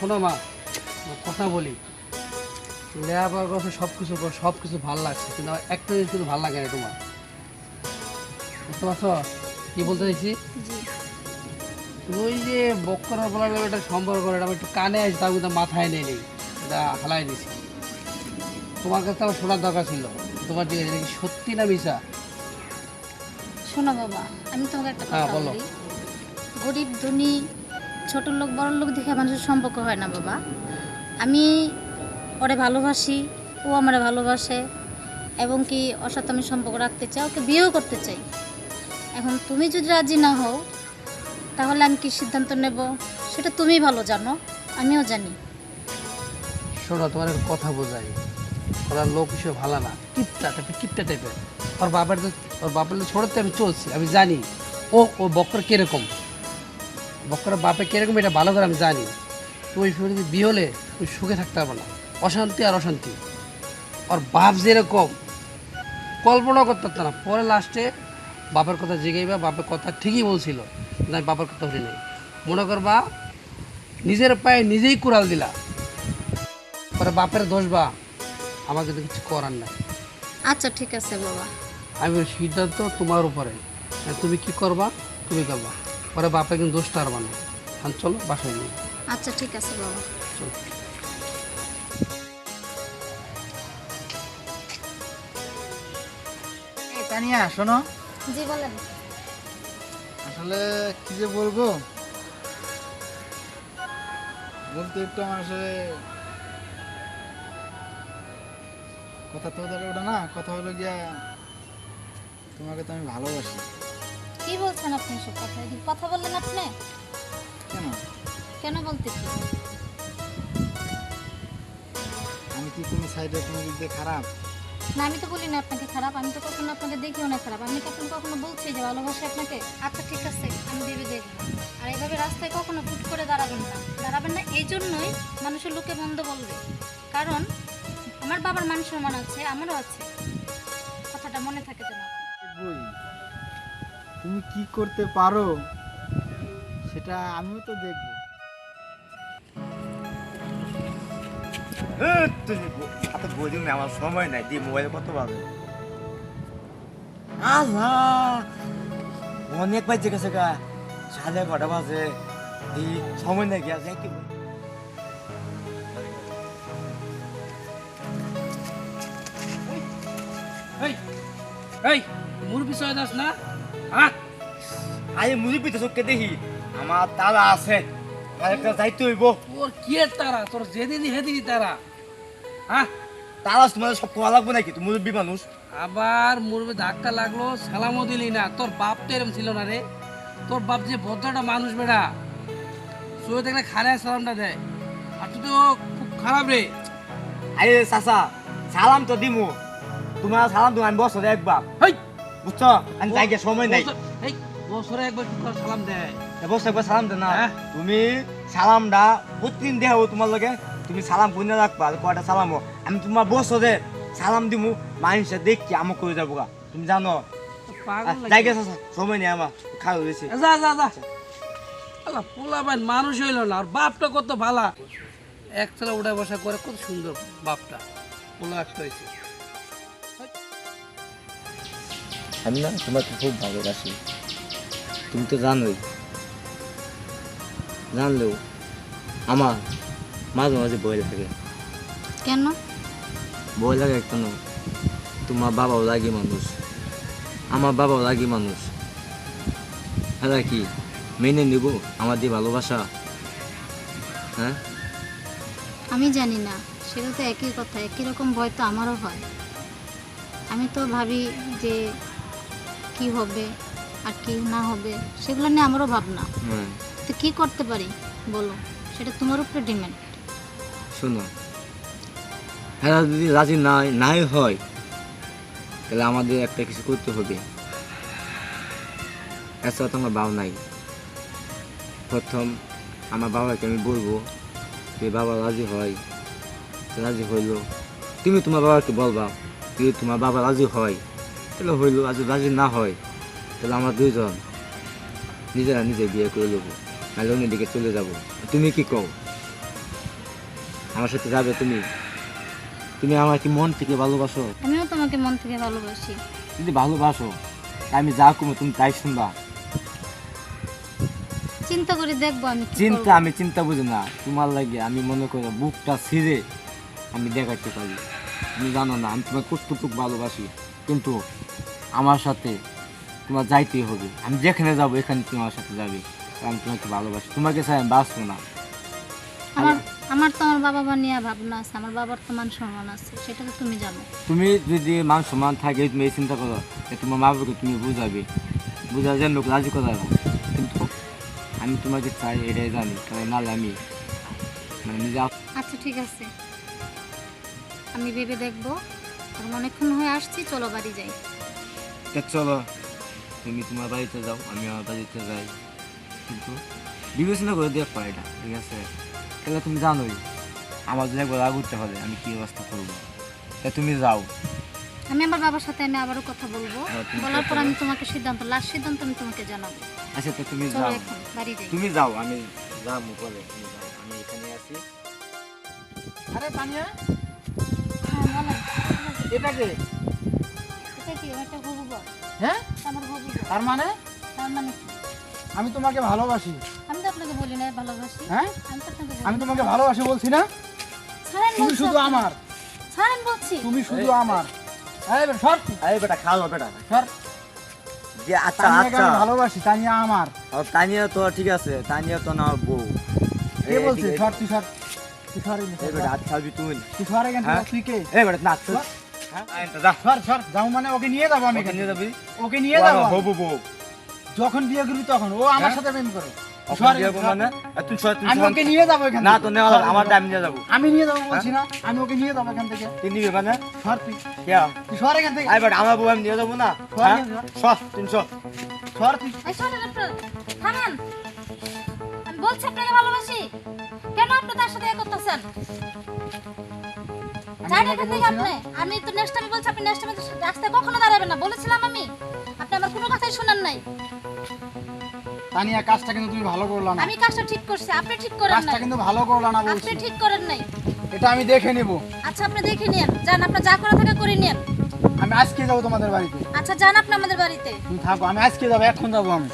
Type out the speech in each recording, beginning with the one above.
শোনো মা কথা বলি। লেয়াবার কথা সব কিছু সব কিছু ভালো লাগছে কিন্তু আমার একটা জিনিস কিন্তু ভালো লাগে না তোমার। বুঝতে পারছ? কি বলতে চাইছি? ওই যে বক্করা বলার একটা সম্পর্ক এটা একটু কানে আসি তাও কিন্তু মাথায় নেই নেই। এটা হালাই দিছি। তোমার কাছে আমার শোনার দরকার ছিল। তোমার যে এটা কি সত্যি না মিশা শোনো বাবা আমি তোমাকে একটা হ্যাঁ, কথা। বলি। গরিব ধনী ছোট লোক, বড় লোক দেখে মানুষের সম্পর্ক হয় না, বাবা। আমি ওরে ভালোবাসি, ও আমারে ভালোবাসে, এবং কি ওর সাথে আমি সম্পর্ক রাখতে চাই, ওকে বিয়েও করতে চাই। এখন তুমি যদি রাজি না হও, তাহলে আমি কি সিদ্ধান্ত নেব? সেটা তুমি ভালো জানো, আমিও জানি। শোনো, তোমার কথা বোঝাই। ওরা লোক হিসেবে ভালো না, কিপটা টাইপের কিপটা টাইপের। ওর বাবার ওর বাবার ছোটোতে আমি চলছি, আমি জানি। ও ও বক্কর কীরকম? বক্কর বাপে কীরকম এটা ভালো করে আমি জানি। তো ওই সময় যদি বিয়ে হলে ওই সুখে থাকতে পারব না। অশান্তি আর অশান্তি। ওর বাপ যেরকম কল্পনা করতে পারতো না। পরে লাস্টে বাপের কথা জিগাইবা বাপের কথা ঠিকই বলছিল আমি বাপের কথা শুনি নাই মনে করবা নিজের পায়ে নিজেই কুড়াল দিলা। পরে বাপের দোষ বা আমাকে তো কিছু করার নাই। আচ্ছা ঠিক আছে বাবা। আমি সিদ্ধান্ত তোমার উপরে। তুমি কি করবা? তুমি করবা। পরে বাপে কিন্তু দোষটা আর না আর চলো বাসায় নিয়ে আচ্ছা ঠিক আছে বাবা। চলো। এই তানিয়া শোনো। জি বলেন। আসলে কি যে বলব? বলতে একটু আমার আসলে কথা তো ধরে ওটা না। কথা হলো গিয়া তোমাকে তো আমি ভালোবাসি। কি বলছেন আপনি সব কথা? কথা বললেন আপনি? কেন? কেন বলতে আমি কি কোনো সাইডে কোনো দিক দিয়ে খারাপ? না আমি তো বলি না আপনাকে খারাপ আমি তো কখনো আপনাকে দেখিও না খারাপ। আমি কখনো কখনো বলছি যে ভালোবাসি আপনাকে। আচ্ছা ঠিক আছে আমি ভেবে দেখব। আর এইভাবে রাস্তায় কখনো ফুট করে দাঁড়াবেন না। দাঁড়াবেন না এই জন্যই মানুষের লোকে মন্দ বলবে। কারণ আমার বাবার মান সম্মান আছে আমারও আছে। কথাটা মনে থাকে যেন। তুমি কি করতে পারো? সেটা আমিও তো দেখব। হাতে বই দিন আমার সময় নাই দিয়ে মোবাইল কত বাজে? আল্লাহ! অনেক বাজে গেছে গা। সাড়ে কটা বাজে। দি সময় নাই গিয়া যাই কি এই এই মুরগি ছয় দাস না? হ্যাঁ আরে মুড়ি পিঠে চোখকে দেখি। আমার তালা আছে। আমার একটা যাইতে হইব। তোর কি তারা? তোর যেদিনই হেদিনই তারা। হ্যাঁ তালা তোমার সব কোয়া লাগবে নাকি? তুমি মুরব্বী মানুষ। আবার মুরবে ধাক্কা লাগল সালামও দিলি না। তোর বাপ তো এরম ছিল না রে। তোর বাপ যে ভদ্রটা মানুষ বেড়া শুয়ে দেখলে খারায় সালামটা দেয়। আর তুই তো খুব খারাপ রে। আরে চাচা সালাম তো দিমু। তোমার সালাম তুমি আমি বছরে একবার। হেই! বুঝছ? আমি যাই সময় নাই। এই বছরে একবার কি করে সালাম দেয় একবার সালাম দে না। হ্যাঁ। তুমি সালামটা প্রতিদিন দেহ তোমার লগে। তুমি সালাম রাখবা কয়টা সালামো আমি তোমার বসরে সালাম দিমু। মানুষে দেখি আমক করে যাব গা। তুমি জানো? পাগল যাই গেছে সময় নেই আমার। খাওয়া হয়েছে যা যা যা। আল্লাহ পোলা ভাই মানুষ হইল না আর বাপটা কত ভালা। একতলা উঠা বসা করে কত সুন্দর বাপটা। পোলা একটা হয়েছে আমি না তোমাকে খুব ভালোবাসি। তুমি তো জানোই। জানলেও আমার মাঝে মাঝে বই লাগে। কেন? বই লাগে কেন? তোমার বাবাও লাগে মানুষ। আমার বাবাও লাগে মানুষ। হ্যাঁ কি? মেনে নিব আমাদের ভালোবাসা। হ্যাঁ? আমি জানি না সেটা তো একই কথা। একই রকম ভয় তো আমারও হয়। আমি তো ভাবি যে কি হবে আর কি না হবে সেগুলো নিয়ে আমারও ভাবনা। তো কি করতে পারি? বলো সেটা তোমার উপরে ডিমেন্ড শোনো হ্যাঁ যদি রাজি নাই নাই হয় তাহলে আমাদের একটা কিছু করতে হবে। এছাড়া তো আমার বাবা নাই। প্রথম আমার বাবাকে আমি বলব যে বাবা রাজি হয় রাজি হইল। তুমি তোমার বাবাকে বলবা যদি তোমার বাবা রাজি হয় তাহলে হইল আর যদি রাজি না হয় তাহলে আমরা দুইজন নিজেরা নিজে বিয়ে করে নেব নাহলে অন্যদিকে চলে যাব। তুমি কি কও? আমার সাথে যাবে তুমি? তুমি আমার কি মন থেকে ভালোবাসো? আমিও তোমাকে মন থেকে ভালোবাসি। যদি ভালোবাসো আমি যা করব তুমি তাই শুনবা। চিন্তা করে দেখব আমি চিন্তা আমি চিন্তা বুঝি না। তোমার লাগে আমি মনে করি বুকটা ছিঁড়ে আমি দেখাতে পারি। তুমি জানো না আমি তোমার কতটুকু ভালোবাসি। কিন্তু আমার সাথে তোমার যাইতেই হবে। আমি যেখানে যাব এখানে তুমি আমার সাথে যাবে। আমি তোমাকে ভালোবাসি। তোমাকে চাই আমি বাঁচবো না। আমার আমার তো আমার বাবা মা নিয়ে ভাবনা আছে। আমার বাবার তো মান সম্মান আছে। সেটা তো তুমি জানো। তুমি যদি মান সম্মান থাকে তুমি এই চিন্তা করো যে তোমার মা বাবাকে তুমি বুঝাবে। বুঝা যেন লোক রাজি কিন্তু আমি তোমাকে চাই এটাই জানি। কারণ নাহলে আমি মানে নিজে আচ্ছা ঠিক আছে। আমি ভেবে দেখব। অনেকক্ষণ হয়ে আসছি চলো বাড়ি যাই। তা চলো তুমি তোমার বাড়িতে যাও আমি আমার বাড়িতে যাই। কিন্তু বিবেচনা করে দেখো এটা ঠিক আছে? তাহলে তুমি জানোই আমার যদি একবার রাগ উঠতে হবে আমি কি ব্যবস্থা করব। তা তুমি যাও। আমি আমার বাবার সাথে আমি আবারও কথা বলব। হ্যাঁ, বলার পর আমি তোমাকে সিদ্ধান্ত লাস্ট সিদ্ধান্ত আমি তোমাকে জানাব। আচ্ছা তো তুমি যাও। তুমি যাও আমি যাব যাও আমি এখানে আছি। আরে তানিয়া হ্যাঁ এটা কে? হ্যাঁ? আমার তার মানে? তার মানে আমি তোমাকে ভালোবাসি। আমি তো আপনাকে বলি না ভালোবাসি। হ্যাঁ? আমি তো আপনাকে আমি তোমাকে ভালোবাসি বলছি না? তুমি শুধু আমার। ছাড়েন বলছি। তুমি শুধু আমার। এই বেটা, সর। আরে বেটা খাও বেটা। সর। যে আচ্ছা আচ্ছা। ভালোবাসি তানিয়া আমার। ও, তানিয়া তো ঠিক আছে তানিয়া তো না বউ। কে বলছে? সর তুই সর। তুই সর এই বেটা আচ্ছা তুই তুই। সর এখান থেকে? তুই কে? এই বেটা না হ্যাঁ সর যাও মানে ওকে নিয়ে যাব আমি নিয়ে যাবি? ওকে নিয়ে যাব। হবু বউ যখন বিয়ে করবি তখন। ও আমার হ্যাঁ? সাথে প্রেম করে। মানে? আমি ওকে নিয়ে যাব না থেকে। তো নেওয়া সর, আমার সর। টাইম নিয়ে যাব। আমি নিয়ে যাব বলছি না। আমি ওকে নিয়ে যাব এখান থেকে। তুই নিবি মানে? সর তুই। সর এখান থেকে। আমার বউ আমি নিয়ে যাব না? সর, হ্যাঁ? তিনশো সর। তুই। থামেন। বলছি আপনাকে ভালোবাসি। কেন আপনি তার সাথে করতেছেন? যান এখান থেকে আপনি? আমি তো নেক্সট টাইম বলছি আপনি নেক্সট টাইমে রাস্তায় কখনো দাঁড়াবেন না বলেছিলাম আমি। আপনি আমার কোনো কথাই শুনেন নাই। তানিয়া কাজটা কিন্তু তুমি ভালো করলা না। আমি কাজটা ঠিক করছি আপনি ঠিক করেন কাজটা নাই। কিন্তু ভালো করলা না আপনি ঠিক করেন নাই। এটা আমি দেখে নেব। আচ্ছা আপনি দেখে নিন যান আপনার যা করা থাকে করে নিন আমি আজকে যাব তোমাদের বাড়িতে। আচ্ছা যান আপনি আমাদের বাড়িতে। তুমি থাকো আমি আজকে যাব এখন যাব আমি।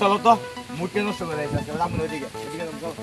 চলো তো মুটকে নষ্ট করে দিয়েছে রামন ওইদিকে ওইদিকে চলো।